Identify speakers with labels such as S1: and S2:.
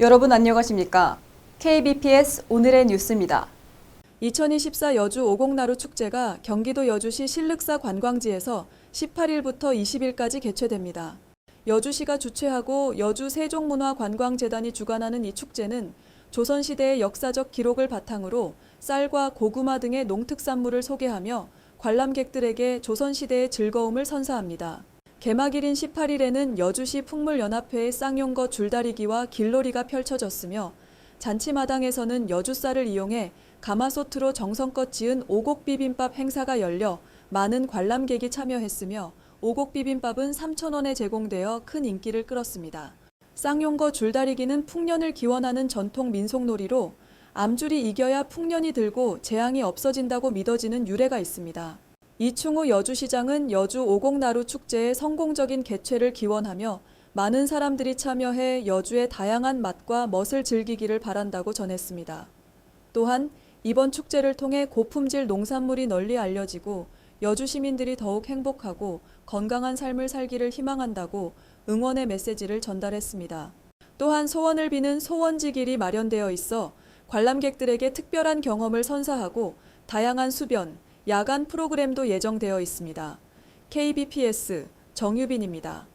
S1: 여러분 안녕하십니까? KBPS 오늘의 뉴스입니다.
S2: 2024 여주 오곡나루 축제가 경기도 여주시 신륵사 관광지에서 18일부터 20일까지 개최됩니다. 여주시가 주최하고 여주 세종문화관광재단이 주관하는 이 축제는 조선시대의 역사적 기록을 바탕으로 쌀과 고구마 등의 농특산물을 소개하며 관람객들에게 조선시대의 즐거움을 선사합니다. 개막일인 18일에는 여주시 풍물연합회의 쌍용거 줄다리기와 길놀이가 펼쳐졌으며 잔치마당에서는 여주쌀을 이용해 가마솥으로 정성껏 지은 오곡 비빔밥 행사가 열려 많은 관람객이 참여했으며 오곡 비빔밥은 3,000원에 제공되어 큰 인기를 끌었습니다. 쌍용거 줄다리기는 풍년을 기원하는 전통 민속놀이로 암줄이 이겨야 풍년이 들고 재앙이 없어진다고 믿어지는 유래가 있습니다. 이충우 여주시장은 여주 오곡나루 축제의 성공적인 개최를 기원하며 많은 사람들이 참여해 여주의 다양한 맛과 멋을 즐기기를 바란다고 전했습니다. 또한 이번 축제를 통해 고품질 농산물이 널리 알려지고 여주 시민들이 더욱 행복하고 건강한 삶을 살기를 희망한다고 응원의 메시지를 전달했습니다. 또한 소원을 비는 소원지 길이 마련되어 있어 관람객들에게 특별한 경험을 선사하고 다양한 수변, 야간 프로그램도 예정되어 있습니다. KBPS 정유빈입니다.